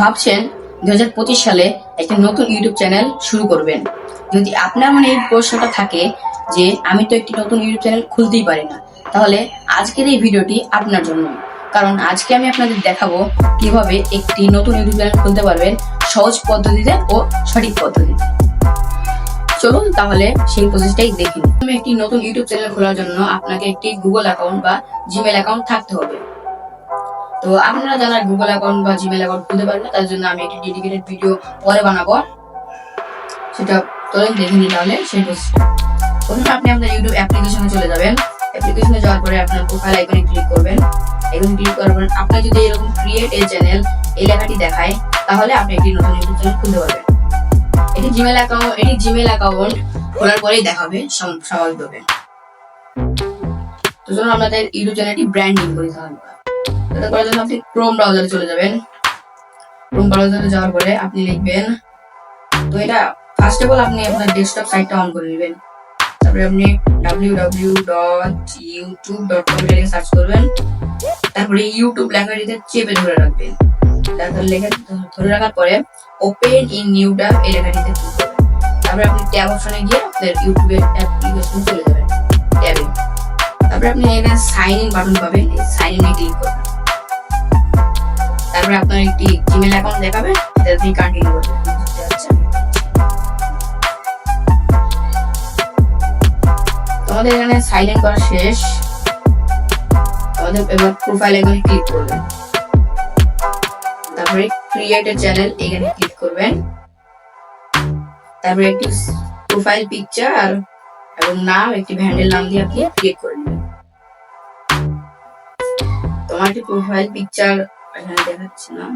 ভাবছেন দুই হাজার পঁচিশ সালে একটা নতুন ইউটিউব চ্যানেল শুরু করবেন। যদি আপনার মনে এই প্রশ্নটা থাকে যে, আমি তো একটি নতুন ইউটিউব চ্যানেল খুলতেই পারি না, তাহলে আজকের এই ভিডিওটি আপনার জন্য। কারণ আজকে আমি আপনাদের দেখাবো কীভাবে একটি নতুন ইউটিউব চ্যানেল খুলতে পারবেন সহজ পদ্ধতিতে ও সঠিক পদ্ধতিতে। চলুন তাহলে সেই প্রসেসটাই দেখে একটি নতুন ইউটিউব চ্যানেল খোলার জন্য আপনাকে একটি গুগল অ্যাকাউন্ট বা জিমেল অ্যাকাউন্ট থাকতে হবে। তো আপনারা যারা গুগল অ্যাকাউন্ট বা জিমেল অ্যাকাউন্ট খুলতে পারবেন তার জন্য আমি একটি ডেডিকেটেড ভিডিও পরে বানাবো। সেটা চলেন দেখে নিই তাহলে, সেই প্রথমে আপনি আপনার ইউটিউব অ্যাপ্লিকেশনে চলে যাবেন। অ্যাপ্লিকেশনে যাওয়ার পরে আপনার প্রোফাইল আইকনে ক্লিক করবেন। এখানে ক্লিক পর আপনার যদি এরকম ক্রিয়েট এ চ্যানেল এই লেখাটি দেখায়, তাহলে আপনি একটি নতুন ইউটিউব চ্যানেল খুলতে পারবেন। এটি জিমেল অ্যাকাউন্ট এটি জিমেল অ্যাকাউন্ট খোলার পরেই দেখাবে স্বাভাবিকভাবে তো চলুন আপনাদের ইউটিউব চ্যানেলটি ব্র্যান্ডিং করে দিতে হবে এটা করার আপনি ক্রোম ব্রাউজারে চলে যাবেন। ক্রোম ব্রাউজারে যাওয়ার পরে আপনি লিখবেন, তো এটা ফার্স্ট অফ অল আপনি আপনার ডেস্কটপ সাইটটা অন করে নেবেন। তারপরে আপনি www.youtube.com লিখে সার্চ করবেন। তারপরে ইউটিউব লেখাটিতে চেপে ধরে রাখবেন। তারপর লেখা ধরে রাখার পরে ওপেন ইন নিউ ট্যাব এই লেখাটিতে তারপরে আপনি ট্যাব অপশনে গিয়ে আপনার ইউটিউবের অ্যাপ্লিকেশন চলে যাবেন। ট্যাবে তারপরে আপনি এখানে সাইন ইন বাটন পাবেন। সাইন ইনে ক্লিক করবেন। তারপরে আপনার একটি জিমেল অ্যাকাউন্ট দেখাবে। এটা আপনি কন্টিনিউ করবেন? তোমাদের এখানে সাইলেন্ট করা শেষ। তোমাদের এবার প্রোফাইল এখানে ক্লিক করবেন। তারপরে ক্রিয়েট এ চ্যানেল এখানে ক্লিক করবেন। তারপরে একটি প্রোফাইল পিকচার এবং নাম, একটি হ্যান্ডেল নাম দিয়ে আপনি ক্রিয়েট করে নেবেন। তোমার একটি প্রোফাইল পিকচার এখানে দেখাচ্ছে না।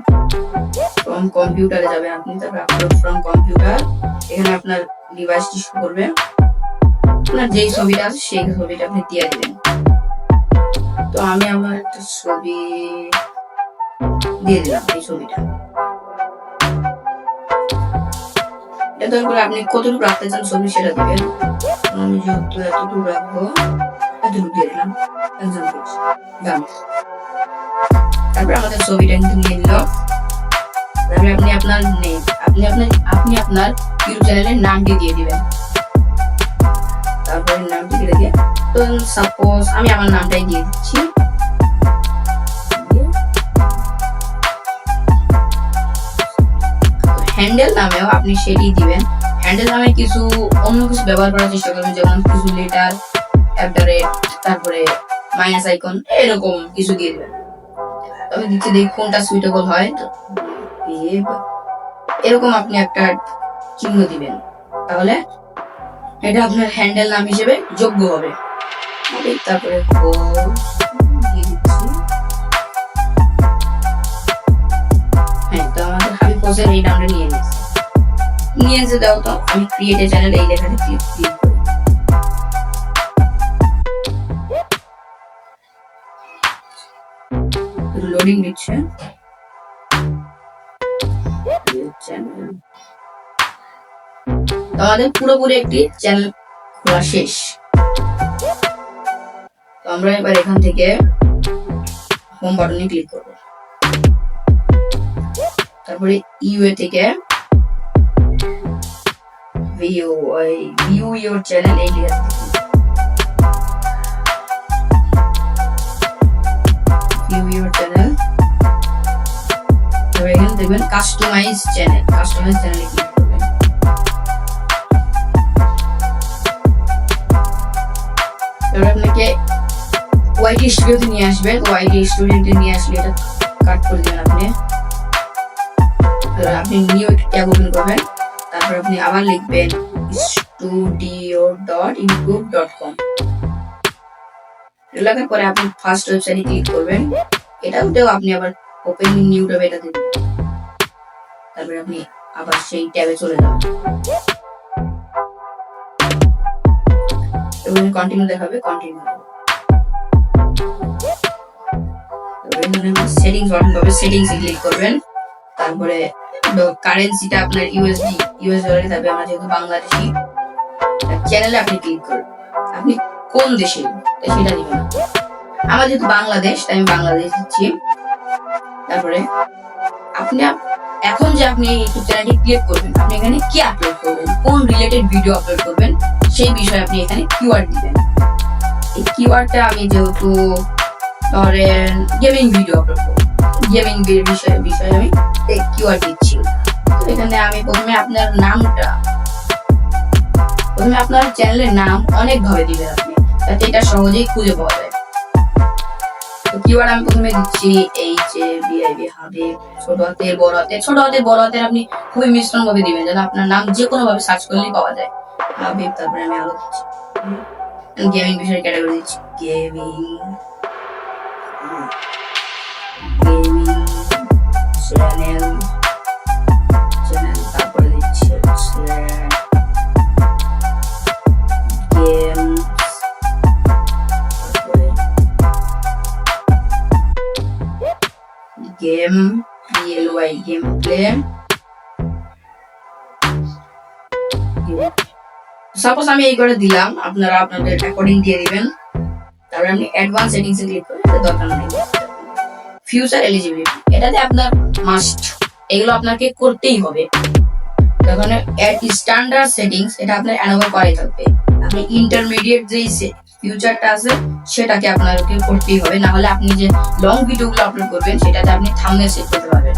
ফ্রম কম্পিউটারে যাবে আপনি, তারপর আপলোড ফ্রম কম্পিউটার এখানে আপনার ডিভাইসটি শো করবে। আপনার যেই ছবিটা আছে, সেই ছবিটা আপনি দিয়ে দিবেন। তো আমি আমার একটা ছবি দিয়ে দিলাম এই ছবিটা। এটা দরকার করে আপনি কতটুকু রাখতে চান ছবি সেটা দিবেন। আমি যেহেতু এতটুকু রাখব, এতটুকু দিয়ে দিলাম। ডান তারপরে আমাদের ছবিটা কিন্তু নিয়ে নিল। তারপরে আপনি আপনার নেম আপনি আপনার আপনি আপনার ইউটিউব চ্যানেলের নামটি দিয়ে দিবেন। তারপরে নামটি দিয়ে দিয়ে তো সাপোজ আমি আমার নামটাই দিয়ে দিচ্ছি। হ্যান্ডেল নামেও আপনি সেটি দিবেন। হ্যান্ডেল নামে কিছু অন্য কিছু ব্যবহার করার চেষ্টা করবেন, যেমন কিছু লেটার অ্যাট তারপরে মাইনাস আইকন এরকম কিছু দিয়ে দিবেন। তবে দিচ্ছি দেখি কোনটা সুইটেবল হয়। তো এরকম আপনি একটা চিহ্ন দিবেন। তাহলে এটা আপনার হ্যান্ডেল নাম হিসেবে যোগ্য হবে। তারপরে হ্যাঁ তো এই নামটা নিয়ে নিয়ে এসে দাও তো, আমি ক্রিয়েট চ্যানেল এই লেখাতে ক্লিক লোডিং চ্যানেল আমাদের পুরোপুরি একটি চ্যানেল খোলা শেষ। তো আমরা এবার এখান থেকে হোম বাটনে ক্লিক করব। তারপরে ইউএ থেকে ভিউ ভিউ ইওর চ্যানেল এই লেখা তারপরে কাস্টমাইজ চ্যানেল কাস্টমাইজ চ্যানেলে ক্লিক করবেন। এবার আপনাকে ওয়াইটি স্টুডিওতে নিয়ে আসবেন। ওয়াইটি স্টুডিওতে নিয়ে আসলে এটা কাট করে দেবেন আপনি। আপনি নিউ ট্যাব ওপেন করবেন। তারপর আপনি আবার লিখবেন studio dot YouTube dot com লেখার পরে আপনি ফার্স্ট ওয়েবসাইটে ক্লিক করবেন। এটাতেও আপনি আবার ওপেন নিউ ট্যাব এটা দেবেন তারপরে আপনি আবার সেই ট্যাবে চলে যাবেন এবং কন্টিনিউ দেখাবে কন্টিনিউ কারেন্সিটা আপনার আমরা যেহেতু বাংলাদেশি চ্যানেলে আপনি ক্লিক করবেন আপনি কোন দেশে? সেটা আমার যেহেতু বাংলাদেশ, তাই আমি বাংলাদেশ। দিচ্ছি তারপরে আপনি আপ- এখন যে আপনি ইউটিউব চ্যানেলটি ক্রিয়েট করবেন, আপনি এখানে কি আপলোড করবেন? কোন রিলেটেড ভিডিও আপলোড করবেন? সেই বিষয়ে আপনি এখানে কিওয়ার্ড দিবেন। এই কিওয়ার্ডটা আমি যেহেতু ধরেন গেমিং ভিডিও আপলোড করব গেমিং বিষয়ে বিষয়ে আমি কিওয়ার্ড দিচ্ছি। তো এখানে আমি প্রথমে আপনার নামটা, প্রথমে আপনার চ্যানেলের নাম অনেকভাবে দিবেন আপনি, যাতে এটা সহজেই খুঁজে পাওয়া যায়। তো কিওয়ার্ড আমি প্রথমে দিচ্ছি এই বিআইবি হাবে। ছোট হাতের বড় হাতে ছোট হাতের বড় হাতের আপনি খুবই মিশ্রণ ভাবে দিবেন যেন আপনার নাম যে কোনো ভাবে সার্চ করলেই পাওয়া যায়। হাবিব তারপরে আমি আরও দিচ্ছি। গেমিং বিষয়ে ক্যাটাগরি দিচ্ছি। গেমিং গেমিং চ্যানেল সাপোজ আমি এই করে দিলাম, আপনারা আপনাদের অ্যাকর্ডিং দিয়ে দিবেন। তারপরে আপনি অ্যাডভান্স সেটিংস ক্লিক এটা দরকার নেই। ফিউচার এলিজিবিলিটি এটাতে আপনার মাস্ট এগুলো আপনাকে করতেই হবে। তখন স্ট্যান্ডার্ড সেটিংস এটা আপনার অ্যানোভেল করাই থাকবে। আপনি ইন্টারমিডিয়েট যেই ফিউচারটা আছে, সেটাকে আপনাকে করতেই হবে। না হলে আপনি যে লং ভিডিওগুলো আপলোড করবেন, সেটাতে আপনি থাম্বনেল সেট করতে পারবেন।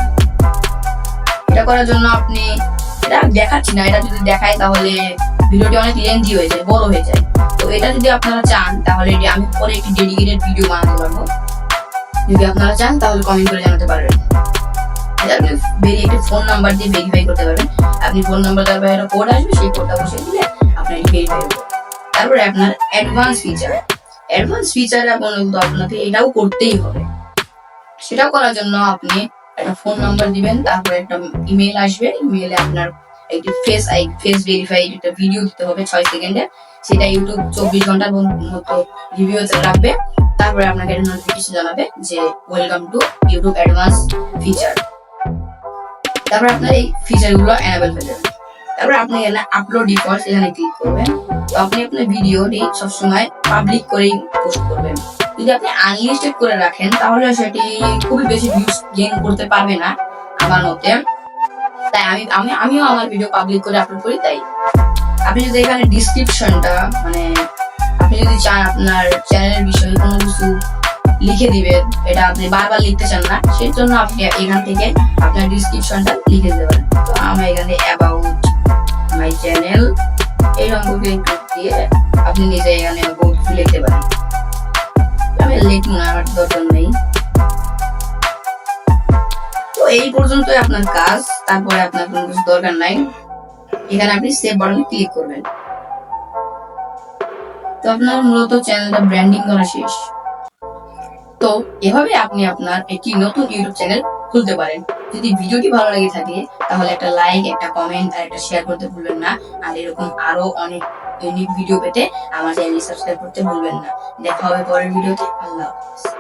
এটা করার জন্য আপনি এটা দেখাচ্ছি না, এটা যদি দেখায় তাহলে ভিডিওটি অনেক লেন্থি হয়ে যায়, বড় হয়ে যায়। তো এটা যদি আপনারা চান, তাহলে এটি আমি পরে একটি ডেডিকেটেড ভিডিও বানাতে পারব। যদি আপনারা চান, তাহলে কমেন্ট করে জানাতে পারবেন। এটা আপনি বেরিয়ে একটি ফোন নাম্বার দিয়ে ভেরিফাই করতে পারবেন। আপনি ফোন নাম্বার দেওয়ার পরে একটা কোড আসবে, সেই কোডটা বসে দিলে আপনার ভেরিফাই হবে তারপরে আপনার অ্যাডভান্স ফিচার অ্যাডভান্স ফিচার কিন্তু আপনাকে, এটাও করতেই হবে। সেটাও করার জন্য আপনি একটা ফোন নাম্বার দিবেন, তারপরে একটা ইমেল আসবে ইমেলে আপনার একটি ফেস আই ফেস ভেরিফাইড একটা ভিডিও দিতে হবে ছয় সেকেন্ডে সেটা ইউটিউব চব্বিশ ঘণ্টার মতো রিভিউ রাখবে। তারপরে আপনাকে একটা নোটিফিকেশন জানাবে যে welcome to YouTube advance feature তারপরে আপনার এই ফিচারগুলো এনাবেল হয়ে যাবে। তারপরে আপনি এখানে আপলোড ডিফল্ট এখানে ক্লিক করবেন। তো আপনি আপনার ভিডিওটি সবসময় পাবলিক করেই পোস্ট করবেন। যদি আপনি আনলিস্টেড করে রাখেন, তাহলে সেটি খুবই বেশি ভিউজ গেইন করতে পারবে না, আমার মতে। তাই আমি আমি, আমিও আমার ভিডিও পাবলিক করে আপলোড করি, তাই। আপনি যদি এখানে ডিসক্রিপশনটা মানে আপনি যদি চান আপনার চ্যানেলের বিষয়ে কোনো কিছু লিখে দিবেন, এটা আপনি বারবার লিখতে চান না, সেই জন্য আপনি এখান থেকে আপনার ডিসক্রিপশনটা লিখে দেবেন তো আমি এখানে অ্যাবাউট মাই চ্যানেল এই একটু দিয়ে আপনি নিজে এখানে লিখতে পারেন। আমি লিখব না, আমার দরকার নেই। এই পর্যন্তই আপনার কাজ, তারপরে আপনার কোনো কিছু দরকার নাই। এখানে আপনি সেভ বাটনে ক্লিক করবেন। তো আপনার মূলত চ্যানেলটা ব্র্যান্ডিং করা শেষ। তো এভাবে আপনি আপনার একটি নতুন ইউটিউব চ্যানেল খুলতে পারেন। যদি ভিডিওটি ভালো লাগে থাকে, তাহলে একটা লাইক একটা কমেন্ট আর একটা শেয়ার করতে ভুলবেন না। আর এরকম আরও অনেক ইউনিক ভিডিও পেতে আমার চ্যানেল সাবস্ক্রাইব করতে ভুলবেন না। দেখা হবে পরের ভিডিওতে আল্লাহ হাফেজ।